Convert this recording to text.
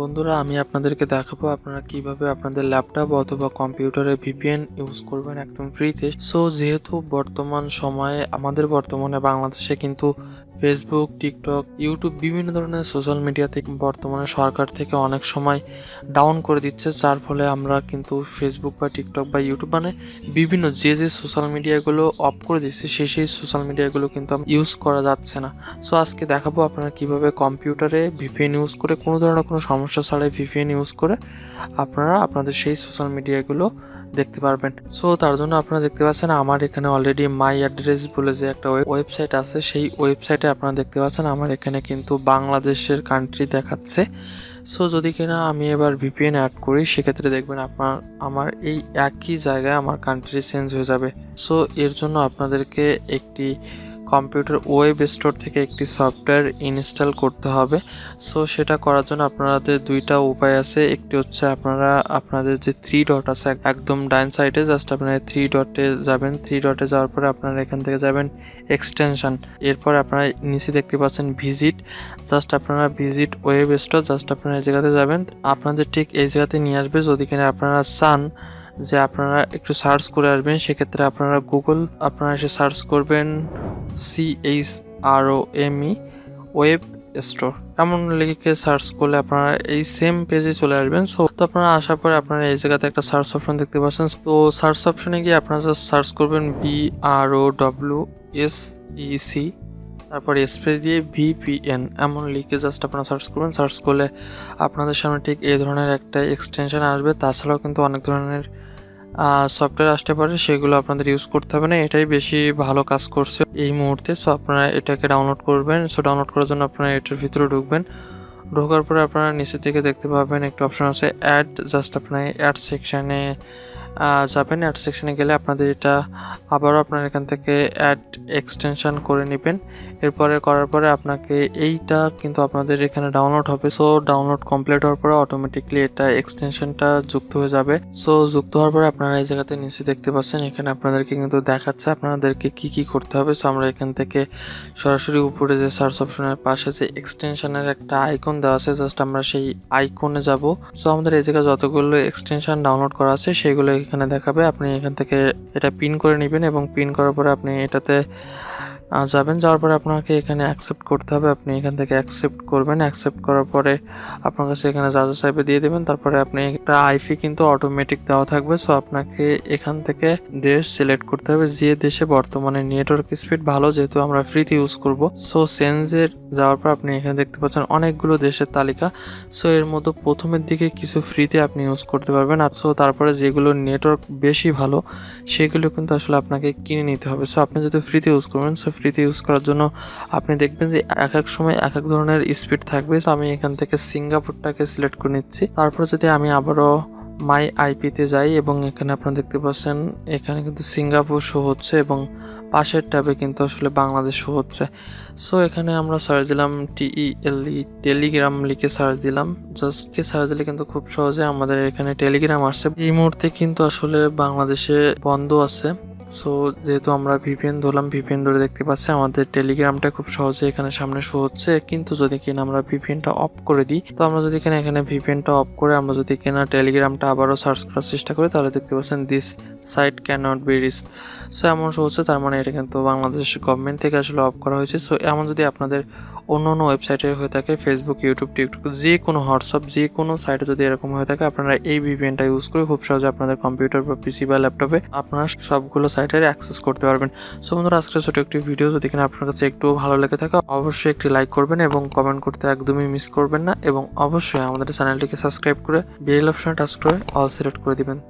বন্ধুরা, আমি আপনাদেরকে দেখাবো আপনারা কীভাবে আপনাদের ল্যাপটপ অথবা কম্পিউটারে ভিপিএন ইউজ করবেন একদম ফ্রিতে সো যেহেতু বর্তমান সময়ে, আমাদের বর্তমানে বাংলাদেশে কিন্তু ফেসবুক টিকটক ইউটিউব বিভিন্ন ধরনের সোশ্যাল মিডিয়া থেকে বর্তমানে সরকার থেকে অনেক সময় ডাউন করে দিচ্ছে, যার ফলে আমরা কিন্তু ফেসবুক বা টিকটক বা ইউটিউব মানে বিভিন্ন যে যে সোশ্যাল মিডিয়াগুলো অফ করে দিচ্ছে, সেই সেই সোশ্যাল মিডিয়াগুলো কিন্তু ইউজ করা যাচ্ছে না। সো আজকে দেখাবো আপনারা কীভাবে কম্পিউটারে ভিপিএন ইউজ করে কোনো ধরনের কোনো সমস্যা ছাড়াই ভিপিএন ইউজ করে আপনারা আপনাদের সেই সোশ্যাল মিডিয়াগুলো দেখতে পারবেন। সো তার জন্য আপনারা দেখতে পাচ্ছেন, আমার এখানে অলরেডি মাই অ্যাড্রেস বলে যে একটা ওয়েবসাইট আছে, সেই ওয়েবসাইটে আপনারা দেখতে পাচ্ছেন, আমার এখানে কিন্তু বাংলাদেশের কান্ট্রি দেখাচ্ছে। সো যদি কিনা আমি এবার ভিপিএন অ্যাড করি, সেক্ষেত্রে দেখবেন আপনার, আমার এই একই জায়গায় আমার কান্ট্রি চেঞ্জ হয়ে যাবে। সো এর জন্য আপনাদেরকে একটি কম্পিউটার ওয়েব স্টোর থেকে একটি সফটওয়্যার ইনস্টল করতে হবে। সো, সেটা করার জন্য আপনাদের দুইটা উপায় আছে। একটি হচ্ছে আপনারা, আপনাদের যে থ্রি ডট আছে এক- একদম ডাইন সাইডে জাস্ট আপনারা থ্রি ডটে যাবেন। থ্রি ডটে যাওয়ার পরে আপনারা এখান থেকে যাবেন এক্সটেনশন এরপর আপনারা নিচে দেখতে পাচ্ছেন ভিজিট জাস্ট আপনারা ভিজিট ওয়েব স্টোর জাস্ট আপনারা এই জায়গাতে যাবেন। আপনাদের ঠিক এই জায়গাতে নিয়ে আসবে। যদি কিনা আপনারা চান যে আপনারা একটু সার্চ করে আসবেন, সেক্ষেত্রে আপনারা গুগল আপনারা এসে সার্চ করবেন C H R O M E web store এমন লিখে সার্চ করলে আপনারা এই সেম পেজে চলে আসবেন। সো তো আপনারা আসার পরে আপনারা এই জায়গাতে একটা সার্চ অপশন দেখতে পাচ্ছেন। তো সার্চ অপশনে গিয়ে আপনারা সার্চ করবেন B R O W S E C তারপর স্পেস দিয়ে ভিপিএন এমন লিখে জাস্ট আপনারা সার্চ করবেন সার্চ করলে আপনাদের সামনে ঠিক এই ধরনের একটা এক্সটেনশন আসবে। তাছাড়াও কিন্তু অনেক ধরনের সফটওয়্যার আসতে পারে, সেগুলো আপনাদের ইউজ করতে হবে না, এটাই বেশি ভালো কাজ করছে এই মুহূর্তে। সো আপনারা এটাকে ডাউনলোড করবেন। সো ডাউনলোড করার জন্য আপনারা এটার ভিতরে ঢুকবেন। ঢোকার পরে আপনারা নিচে থেকে দেখতে পাবেন একটা অপশন আছে অ্যাড জাস্ট আপনার অ্যাড সেকশানে যাবেন অ্যাড সেকশনে গেলে আপনাদের এটা আবারও আপনার এখান থেকে অ্যাড এক্সটেনশন করে নেবেন। এরপরে করার পরে আপনাকে এইটা কিন্তু আপনাদের এখানে ডাউনলোড হবে। সো ডাউনলোড কমপ্লিট হওয়ার পরে অটোমেটিকলি এটা এক্সটেনশনটা যুক্ত হয়ে যাবে। সো যুক্ত হওয়ার পরে আপনারা এই জায়গাতে নিচে দেখতে পাচ্ছেন, এখানে আপনাদেরকে কিন্তু দেখাচ্ছে আপনাদেরকে কি কি করতে হবে। সো আমরা এখান থেকে সরাসরি উপরে যে সার্চ অপশনের পাশে যে এক্সটেনশনের একটা আইকন দেওয়া আছে জাস্ট আমরা সেই আইকনে যাব। সো আমাদের এই জায়গায় যতগুলো এক্সটেনশন ডাউনলোড করা আছে, সেগুলো এখানে দেখাবে, আপনি এখান থেকে এটা পিন করে নেবেন এবং পিন করার পরে আপনি এটাতে যাবেন, যাওয়ার পরে আপনাকে এখানে অ্যাকসেপ্ট করতে হবে। আপনি এখান থেকে অ্যাকসেপ্ট করবেন। অ্যাকসেপ্ট করার পরে আপনার কাছে এখানে যা যা চাইবে দিয়ে দেবেন। তারপরে আপনি একটা আইফি কিন্তু অটোমেটিক দেওয়া থাকবে। সো আপনাকে এখান থেকে দেশ সিলেক্ট করতে হবে। যে দেশে বর্তমানে নেটওয়ার্ক স্পিড ভালো, যেহেতু আমরা ফ্রিতে ইউজ করব। সো সেন্সের যাওয়ার পর আপনি এখানে দেখতে পাচ্ছেন অনেকগুলো দেশের তালিকা। সো এর মধ্যে প্রথমের দিকে কিছু ফ্রিতে আপনি ইউজ করতে পারবেন। আর সো তারপরে যেগুলো নেটওয়ার্ক বেশি ভালো, সেগুলো কিন্তু আসলে আপনাকে কিনে নিতে হবে। সো আপনি যদি ফ্রিতে ইউজ করবেন সো ফ্রিতে ইউজ করার জন্য আপনি দেখবেন যে এক এক সময় এক এক ধরনের স্পিড থাকবে। তো আমি এখান থেকে সিঙ্গাপুরটাকে সিলেক্ট করে নিচ্ছি। তারপর যদি আমি আবারও মাই আইপিতে যাই এবং এখানে আপনারা দেখতে পাচ্ছেন, এখানে কিন্তু সিঙ্গাপুর শো হচ্ছে এবং পাশের ট্যাবে কিন্তু আসলে বাংলাদেশ শো হচ্ছে। সো এখানে আমরা সার্চ দিলাম টিইএলই টেলিগ্রাম লিখে সার্চ দিলাম। জাস্টকে সার্চ দিলে কিন্তু খুব সহজে আমাদের এখানে টেলিগ্রাম আসছে। এই মুহূর্তে কিন্তু আসলে বাংলাদেশে বন্ধ আছে। সো যেহেতু আমরা ভিপিএন ধরলাম ভিপিএন ধরে দেখতে পাচ্ছি, আমাদের টেলিগ্রামটা খুব সহজে এখানে সামনে শো হচ্ছে। কিন্তু যদি কিনা আমরা ভিপিএনটা অফ করে দিই, তো আমরা যদি কিনা এখানে ভিপিএনটা অফ করে আমরা যদি কিনা টেলিগ্রামটা আবারও সার্চ করার চেষ্টা করি, তাহলে দেখতে পাচ্ছেন this site can not be reach so এমন শো হচ্ছে, তার মানে এটা কিন্তু বাংলাদেশ গভর্নমেন্ট থেকে আসলে অফ করা হয়েছে। সো এমন যদি আপনাদের অন্য অন্য ওয়েবসাইটে হয়ে থাকে ফেসবুক ইউটিউব টিকটক যে কোনো হোয়াটসঅ্যাপ যে কোনো সাইটে যদি এরকম হয়ে থাকে, আপনারা এই ভিপিএনটা ইউজ করে খুব সহজে আপনাদের কম্পিউটার বা পিসি বা ল্যাপটপে আপনারা সবগুলো সাইটের অ্যাক্সেস করতে পারবেন। সো বন্ধুরা আজকে ছোট একটি ভিডিও যদি কিনা আপনার কাছে একটু ভালো লেগে থাকে, অবশ্যই একটি লাইক করবেন এবং কমেন্ট করতে একদমই মিস করবেন না। এবং অবশ্যই আমাদের চ্যানেলটিকে সাবস্ক্রাইব করে বেল অপশনে টাচ করে অল সিলেক্ট করে দিবেন।